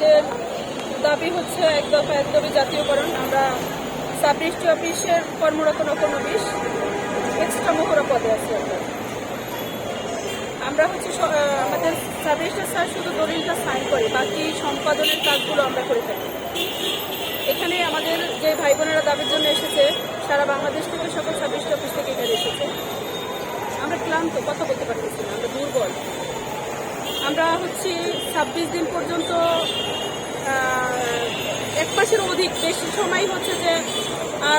আমাদের দাবি হচ্ছে এক দফা এক দাবি জাতীয়করণ। আমরা সাবরেজিস্ট্রি অফিসের কর্মরত নকনবিশ এক্সট্রা মহড়া পদে আছি আমরা। হচ্ছে আমাদের সাবরেজিস্ট্রার স্যার শুধু দলিলটা সাইন করে, বাকি সম্পাদনের কাজগুলো আমরা করে থাকি। এখানে আমাদের যে ভাই বোনেরা দাবির জন্য এসেছে, সারা বাংলাদেশ থেকে সকল সাবরেজিস্ট্রি অফিস থেকে এখানে এসেছে। আমরা ক্লান্ত, কথা বলতে পারতেছি না, আমরা দুর্বল। আমরা হচ্ছে ছাব্বিশ দিন পর্যন্ত এক মাসের অধিক বেশি সময় হচ্ছে যে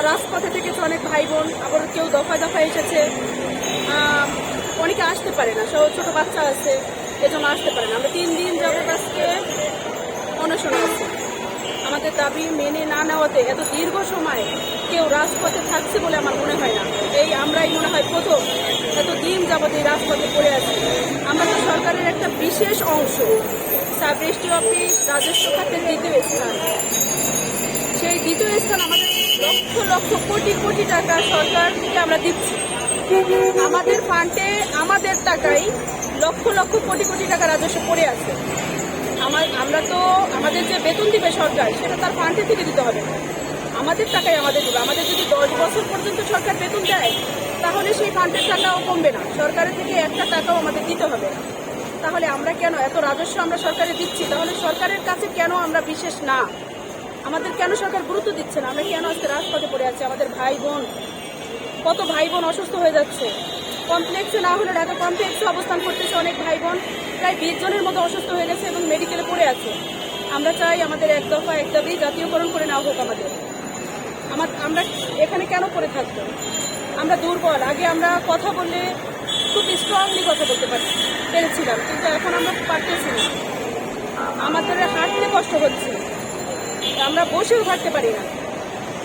রাজপথে থেকেছে অনেক ভাই বোন আবার কেউ দফায় দফায় এসেছে। অনেকে আসতে পারে না সব ছোটো বাচ্চা আছে, এজন্য আসতে পারে না। আমরা তিন দিন যাবত আজকে অনশনে আছি। আমাদের দাবি মেনে না নেওয়াতে এত দীর্ঘ সময় কেউ রাজপথে থাকছে বলে আমার মনে হয় না। এই আমরাই মনে হয় প্রথম। এত দিন যাবত এই রাজপথে পড়ে আছি। আমাদের সরকারের একটা বিশেষ অংশ সাব রেজিস্ট্রি অফিস, রাজস্ব খাতের দ্বিতীয় স্থান। সেই দ্বিতীয় স্থান আমাদের লক্ষ লক্ষ কোটি কোটি টাকা সরকারকে আমরা দিচ্ছি। আমাদের ফান্ডে আমাদের টাকায় লক্ষ লক্ষ কোটি কোটি টাকা রাজস্ব পড়ে আছে। আমার আমরা তো আমাদের যে বেতন দিবে সরকার, সেটা তার ফান্ডে থেকে দিতে হবে। আমাদের টাকাই আমাদের দিবে। আমাদের যদি দশ বছর পর্যন্ত সরকার বেতন দেয়, তাহলে সেই ফান্ডের টাকাও কমবে না। সরকারের থেকে একটা টাকাও আমাদের দিতে হবে। তাহলে আমরা কেন এত রাজস্ব আমরা সরকারে দিচ্ছি? তাহলে সরকারের কাছে কেন আমরা বিশেষ না? আমাদের কেন সরকার গুরুত্ব দিচ্ছে না? আমরা কেন আজকে রাজপথে পড়ে আছি? আমাদের ভাই বোন, কত ভাই বোন অসুস্থ হয়ে যাচ্ছে। কমপ্লেক্সে না হলে ঢাকা কমপ্লেক্সে অবস্থান করতেছে অনেক ভাই বোন প্রায় বিশ জনের মতো অসুস্থ হয়ে গেছে এবং মেডিকেলে পড়ে আছে। আমরা চাই আমাদের এক দফা, এক দাবি জাতীয়করণ করে নেওয়া হোক আমাদের। আমার, আমরা এখানে কেন পড়ে থাকব? আমরা দুর্বল। আগে আমরা কথা বললে খুব স্ট্রংলি কথা বলতে পারি, পেরেছিলাম। কিন্তু এখন আমরা পারতেছি না। আমাদের হাঁটতে কষ্ট হচ্ছে। আমরা বসেও থাকতে পারি না।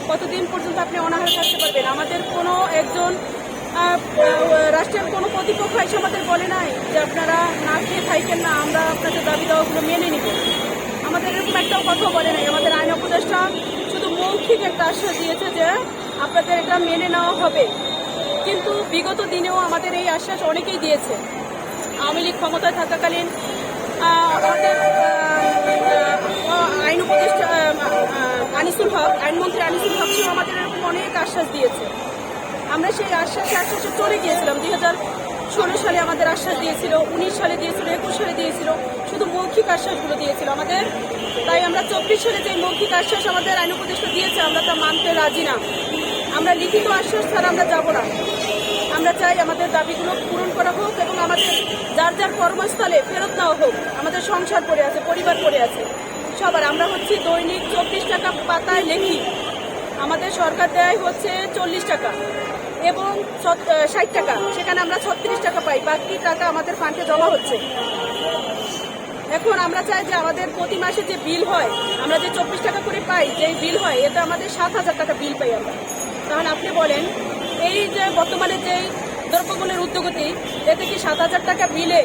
কতদিন পর্যন্ত আপনি অনাহারে থাকতে পারবেন? আমাদের কোনো একজন রাষ্ট্রের কোনো কর্তৃপক্ষ এসে আমাদের বলে নাই যে আপনারা না খেয়ে খাইতেন না, আমরা আপনাদের দাবি দেওয়াগুলো মেনে নিব। আমাদের এরকম একটাও কথা বলে নাই। আমাদের আইন উপদেষ্টা শুধু মৌখিক একটা আশ্বাস দিয়েছে যে আপনাদের এটা মেনে নেওয়া হবে। কিন্তু বিগত দিনেও আমাদের এই আশ্বাস অনেকেই দিয়েছে। আওয়ামী লীগ ক্ষমতায় থাকাকালীন আমাদের আইন উপদেষ্টা আনিসুল হক, আইনমন্ত্রী আনিসুল হক আমাদের এরকম অনেক আশ্বাস দিয়েছে। আমরা সেই আশ্বাসে আশ্বাসে চলে গিয়েছিলাম। দুই হাজার ষোলো সালে আমাদের আশ্বাস দিয়েছিল, উনিশ সালে দিয়েছিল, একুশ সালে দিয়েছিল, শুধু মৌখিক আশ্বাসগুলো দিয়েছিল আমাদের। তাই আমরা চব্বিশ সালে যে মৌখিক আশ্বাস আমাদের আইন উপদেষ্টা দিয়েছে, আমরা তা মানতে রাজি না। আমরা লিখিত আশ্বাস ছাড়া আমরা যাব না। আমরা চাই আমাদের দাবিগুলো পূরণ করা হোক এবং আমাদের যার যার কর্মস্থলে ফেরত নেওয়া হোক। আমাদের সংসার পড়ে আছে, পরিবার পড়ে আছে। সবার, আমরা হচ্ছে দৈনিক চব্বিশ টাকা পাতায় লেখি। আমাদের সরকার দেয় হচ্ছে চল্লিশ টাকা এবং ষাট টাকা। সেখানে আমরা ছত্রিশ টাকা পাই, বাকি টাকা আমাদের ফান্ডে জমা হচ্ছে। এখন আমরা চাই যে আমাদের প্রতি মাসে যে বিল হয়, আমরা যে চব্বিশ টাকা করে পাই যে বিল হয়, এটা আমাদের সাত হাজার টাকা বিল পাই আমরা। তাহলে আপনি বলেন, এই যে বর্তমানে যে দ্রব্যমূল্যের উদ্যোগতি, এতে কি সাত হাজার টাকা বিলে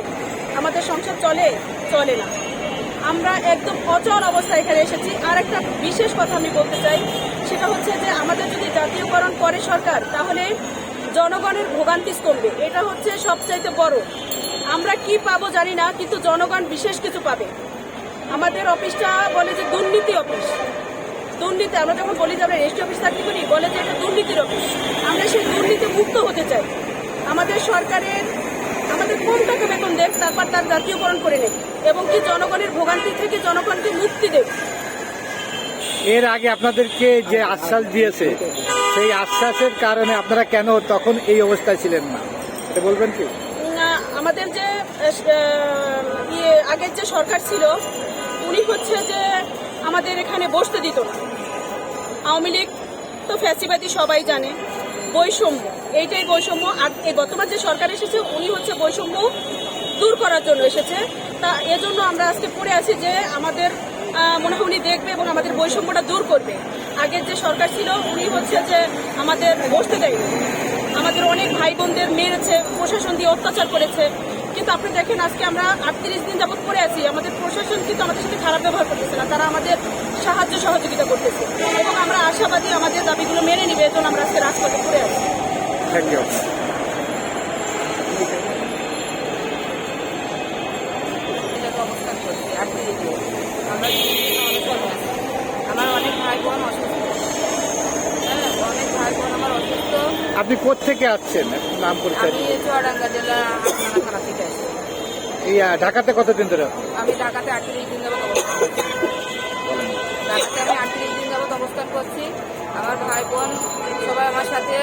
আমাদের সংসার চলে? চলে না। আমরা একদম অচল অবস্থায় এখানে এসেছি। আর একটা বিশেষ কথা আমি বলতে চাই, সেটা হচ্ছে যে আমাদের যদি জাতীয়করণ করে সরকার, তাহলে জনগণের ভোগান্তি কমবে। এটা হচ্ছে সবচাইতে বড়। আমরা কি পাবো জানি না, কিন্তু জনগণ বিশেষ কিছু পাবে। আমাদের অফিসটা বলে যে দুর্নীতি অফিস। দুর্নীতি, আমরা যখন বলি যে আমরা রেজিস্ট্রি অফিস চাকরি করি বলে যে এটা দুর্নীতির অফিস। আমরা সেই দুর্নীতি মুক্ত হতে চাই। আমাদের সরকারের আমাদের কম টাকা বেতন দেখ তারপর তার জাতীয়করণ করে নেব। এবং কি জনগণের ভোগান্তি থেকে জনগণকে মুক্তি দেব? এর আগে আপনাদেরকে যে আশ্বাস দিয়েছে সেই আশ্বাসের কারণে আপনারা কেন তখন এই অবস্থায় ছিলেন না? এটা বলবেন কি? না, আমাদের যে ইয়ে আগের যে সরকার ছিল উনি হচ্ছে যে আমাদের এখানে বসতে দিত না। আওয়ামী লীগ তো ফ্যাসিবাদী সবাই জানে। বৈষম্য, এইটাই বৈষম্য। আর এই বর্তমান যে সরকার এসেছে, উনি হচ্ছে বৈষম্য দূর করার জন্য এসেছে। তা এজন্য আমরা আজকে পড়ে আছি যে আমাদের মনে হয় উনি দেখবে এবং আমাদের বৈষম্যটা দূর করবে। আগের যে সরকার ছিল, উনি হচ্ছে যে আমাদের বসতে দেয়নি। আমাদের অনেক ভাই বোনদের মেরেছে, প্রশাসন দিয়ে অত্যাচার করেছে। কিন্তু আপনি দেখেন আজকে আমরা আটত্রিশ দিন যাবত পড়ে আছি। আমাদের প্রশাসন কিন্তু আমাদের সাথে খারাপ ব্যবহার করতেছে না। তারা আমাদের সাহায্য সহযোগিতা করতেছে। এবং আমরা আশাবাদী আমাদের দাবিগুলো মেনে নিবে এজন্য আমরা আজকে রাজপথে পড়ে আছি। থ্যাংক ইউ অবস্থান করছি। আমরা ভাই বোন অসুস্থ হ্যাঁ অনেক ভাই বোন আমার অসুস্থ আপনি কোত্থেকে আসছেন? নাম পরিচয় থেকে এই ঢাকাতে কতদিন ধরে আমি ঢাকাতে আটত্রিশ দিন যাবত ঢাকাতে আমি আটত্রিশ দিন যাবত অবস্থান করছি। আমার ভাই বোন সবাই আমার সাথে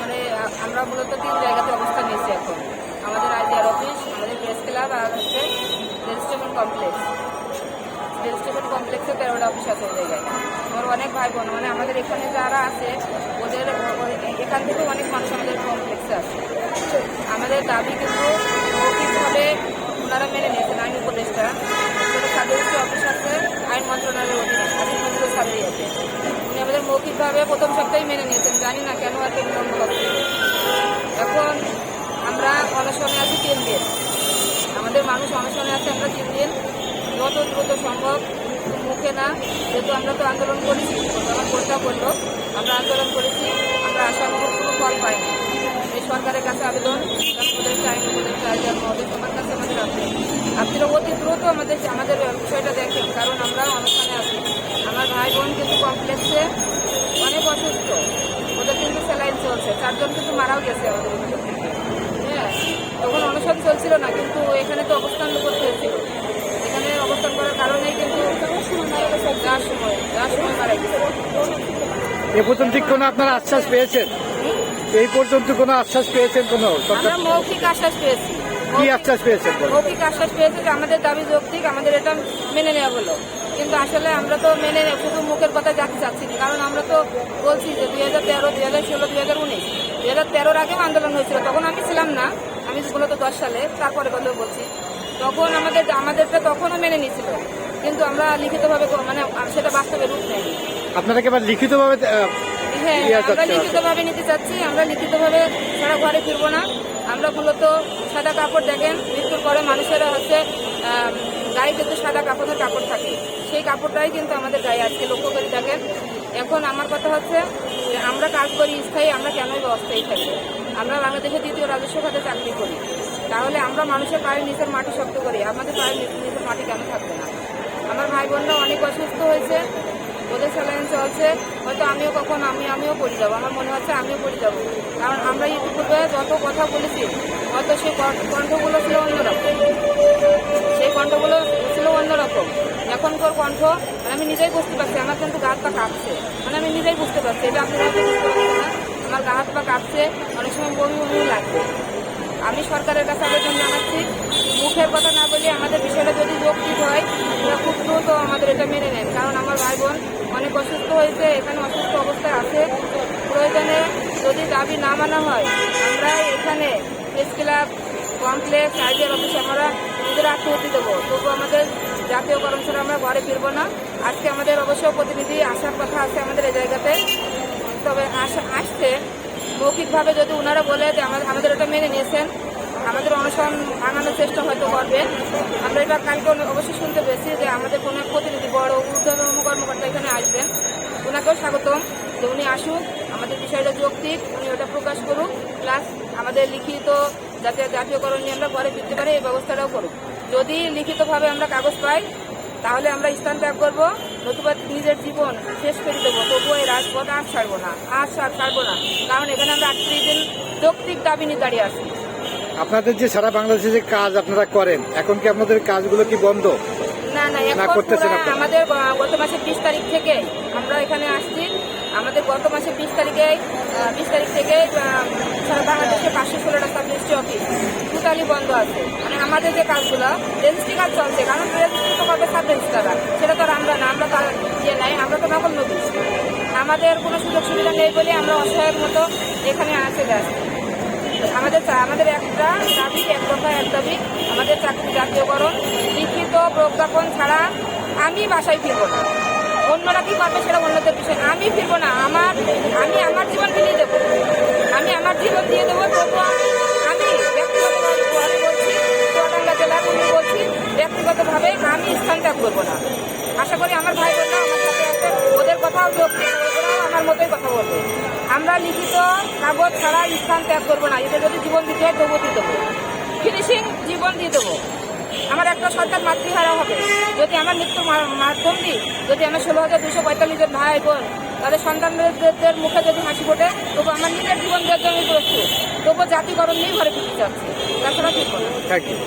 মানে আমরা মূলত তিন জায়গাতে অবস্থান নিয়েছি এখন। আমাদের আইজিআর অফিস আমাদের প্রেস ক্লাব আর হচ্ছে রেজিস্ট্রেশন কমপ্লেক্স। রেজিস্ট্রেশন কমপ্লেক্সে তেরোটা অফিস আছে জায়গায়। আমার অনেক ভাই বোন মানে আমাদের এখানে যারা আছে, ওদের, এখান থেকে অনেক মানুষ আমাদের কমপ্লেক্সে আছে। আমাদের দাবি কিন্তু মৌখিকভাবে ওনারা মেনে নিয়েছেন, আইন উপদেষ্টা। সার্ভিস অফিস আছে, আইন মন্ত্রণালয়ের অধীনে নজরুল স্যারেরই আছে উনি আমাদের মৌখিকভাবে প্রথম সপ্তাহে মেনে নিয়েছেন, জানি না কেন বিলম্ব হচ্ছে এখন আমরা অনশনে আছি তিন দিন। আমাদের মানুষ অনশনে আছে, আমরা তিন দিন। যত দ্রুত সম্ভব মুখে না, যেহেতু আমরা তো আন্দোলন করেছি, আমার কোর্টটা বলল, আমরা আন্দোলন করেছি, আমরা আশানুরূপ কোনো ফল পাইনি। এই সরকারের কাছে আবেদন ওদের ওদের চাই অতি দ্রুত আমাদের আমাদের বিষয়টা দেখেন, কারণ আমরা অনুষ্ঠানে আছি। আমার ভাই বোন কিন্তু কমপ্লেক্সে অনেক অসুস্থ। ওদের কিন্তু স্যালাইন চলছে। চারজন কিন্তু মারাও গেছে আমাদের থেকে হ্যাঁ তখন অনুষ্ঠান চলছিল না, কিন্তু এখানে তো অবস্থান করতে হয়েছিল এখানে অবস্থান করার কারণেই কিন্তু যার সময় যার সময় মারা গেছে এ পর্যন্ত কোনো আপনারা আশ্বাস পেয়েছেন? এই পর্যন্ত কোনো আশ্বাস পেয়েছেন কোনো আমরা মৌখিক আশ্বাস পেয়েছি। কি আশ্বাস পেয়েছেন মৌখিক আশ্বাস পেয়েছে যে আমাদের দাবি যৌক্তিক আমাদের এটা মেনে নেওয়া হলো। কিন্তু আসলে আমরা তো মেনে শুধু মুখের কথা যাতে চাচ্ছি না কারণ আমরা তো বলছি যে দুই হাজার তেরো দুই হাজার ষোলো দুই হাজার উনিশ দুই হাজার তেরোর আগেও আন্দোলন হয়েছিল তখন আমি ছিলাম না আমি মূলত দশ সালে তারপরে কথাও বলছি। তখন আমাদের আমাদেরটা তখনও মেনে নিয়েছিল। কিন্তু আমরা লিখিতভাবে মানে সেটা বাস্তবে রূপ নেয়নি আপনারা কি এবার লিখিতভাবে হ্যাঁ ইয়ে আমরা লিখিতভাবে নিতে চাচ্ছি। আমরা লিখিতভাবে সারা ঘরে ফিরবো না। আমরা মূলত সাদা কাপড় দেখেন মৃত্যুর পরে মানুষেরা হচ্ছে গায়ে কিন্তু সাদা কাপড়ের কাপড় থাকে। সেই কাপড়টাই কিন্তু আমাদের গায়ে আজকে লক্ষ্য করে দেখেন। এখন আমার কথা হচ্ছে যে আমরা কাজ করি স্থায়ী আমরা কেনই বা অস্থায়ী থাকি? আমরা বাংলাদেশের দ্বিতীয় রাজস্ব খাতে চাকরি করি। তাহলে আমরা মানুষের পায়ের নিচের মাটি শক্ত করি। আমাদের পায়ের নিচের নিচের মাটি কেন থাকবে না? আমার ভাই বোনরা অনেক অসুস্থ হয়েছে, ওদের স্যালাইন চলছে, হয়তো আমিও কখন, আমি, আমিও পড়ে যাব। আমার মনে হচ্ছে আমিও পড়ে যাব। কারণ আমরা ইউটিউবে যত কথা বলেছি, হয়তো সেই কণ্ঠগুলো ছিল অন্যরকম। সেই কণ্ঠগুলো ছিল অন্যরকম। এখনকার কণ্ঠ মানে আমি নিজেই বুঝতে পারছি, আমার কিন্তু গা হাত পা কাঁপছে। মানে আমি নিজেই বুঝতে পারছি, এটা আপনি বুঝতে পারছেন না। আমার গা হাত পা কাঁপছে, অনেক সময় বমি বমি লাগছে। আমি সরকারের কাছে আবেদন জানাচ্ছি, মুখের কথা না বলে আমাদের বিষয়টা এটা মেনে নেন কারণ আমার ভাই বোন অনেক অসুস্থ হয়েছে, এখানে অসুস্থ অবস্থায় আছে। প্রয়োজনে যদি দাবি না মানা হয়, আমরা এখানে প্রেস ক্লাব কমপ্লেক্স আইডিয়ার অফিসে আমরা নিজেরা আত্মহতি দেবো। তবু আমাদের জাতীয় কর্মসূচি আমরা ঘরে ফিরবো না। আজকে আমাদের অবশ্য প্রতিনিধি আসার কথা আছে আমাদের এই জায়গাতে। তবে আসা আসছে। মৌখিকভাবে যদি ওনারা বলে যে আমাদের ওটা মেনে নিয়েছেন আমাদের অনশন ভাঙানোর চেষ্টা হয়তো করবে। আমরা এটা কালকে অবশ্যই শুনতে পেয়েছি যে আমাদের কোনো এক প্রতিনিধি বড় ঊর্ধ্বতম কর্মকর্তা এখানে আসবেন। ওনাকেও স্বাগতম যে উনি আসুক, আমাদের বিষয়টা যৌক্তিক, উনি ওটা প্রকাশ করুক, প্লাস আমাদের লিখিত যাতে জাতীয়করণ নিয়ে আমরা পরে ফিরতে পারি, এই ব্যবস্থাটাও করুক। যদি লিখিতভাবে আমরা কাগজ পাই, তাহলে আমরা স্থান ত্যাগ করব, নতুবা নিজের জীবন শেষ করে দেবো, তবুও এই রাজপথ আর ছাড়বো না, আর ছাড়- ছাড়বো না। কারণ এখানে আমরা আটত্রিশ দিন যৌক্তিক দাবি নিয়ে দাঁড়িয়ে আছি। আপনাদের যে সারা বাংলাদেশে যে কাজ আপনারা করেন এখন কি আপনাদের কাজগুলো কি বন্ধ? না না এখন আমাদের গত মাসের বিশ তারিখ থেকে আমরা এখানে আসছি। আমাদের গত মাসের বিশ তারিখে বিশ তারিখ থেকে সারা বাংলাদেশে পাঁচশো ষোলোটা সাব রেজিস্ট্রি অফিস। টোটালি বন্ধ আছে। মানে আমাদের যে কাজগুলো রেজিস্ট্রি কাজ চলছে কারণ রেজিস্ট্রি তো করবে সাব রেজিস্ট্রাররা সেটা তো আর আমরা না আমরা তো আর ইয়ে নাই আমরা তো নকল নবীজ আমাদের কোনো সুযোগ সুবিধা নেই বলে আমরা অসহায়ের মতো এখানে আসে আসছি আমাদের আমাদের একটা দাবি, এক কথা এক দাবি, আমাদের চাকরি জাতীয়করণ, লিখিত প্রজ্ঞাপন ছাড়া আমি বাসায় ফিরবো না। অন্যরা কি করবে সেটা অন্যদের বিষয়। আমি ফিরবো না, আমার আমি আমার জীবন ফিরিয়ে দেবো। আমি আমার জীবন দিয়ে দেবো, তবু আমি আমি ব্যক্তিগতভাবে বলছি চুয়াডাঙ্গা জেলার বলছি, ব্যক্তিগতভাবে আমি স্থান ত্যাগ করব না। আশা করি আমার ভাই বোনরা আমার সাথে আছে ওদের কথাও যোগ আমার মতোই কথা বলবে। আমরা লিখিত কাগজ ছাড়া স্থান ত্যাগ করব না। এদের যদি জীবন দিতে হয় তবু দিয়ে দেবো। ফিনিশিং জীবন দিয়ে দেবো। আমার একটা সরকার মাতৃহারা হবে। যদি আমার মৃত্যু মাধ্যম দিই, যদি আমার ষোলো হাজার দুশো পঁয়তাল্লিশ জন ভাই বোন তাদের সন্তানদের মুখে যদি হাসি ফোটে তবু আমার নিজের জীবন দেওয়ার জন্য প্রস্তুত। তবু জাতিকরণ নিয়েই ঘরে ফিরতে চাচ্ছি। তাছাড়া ঠিক ইউ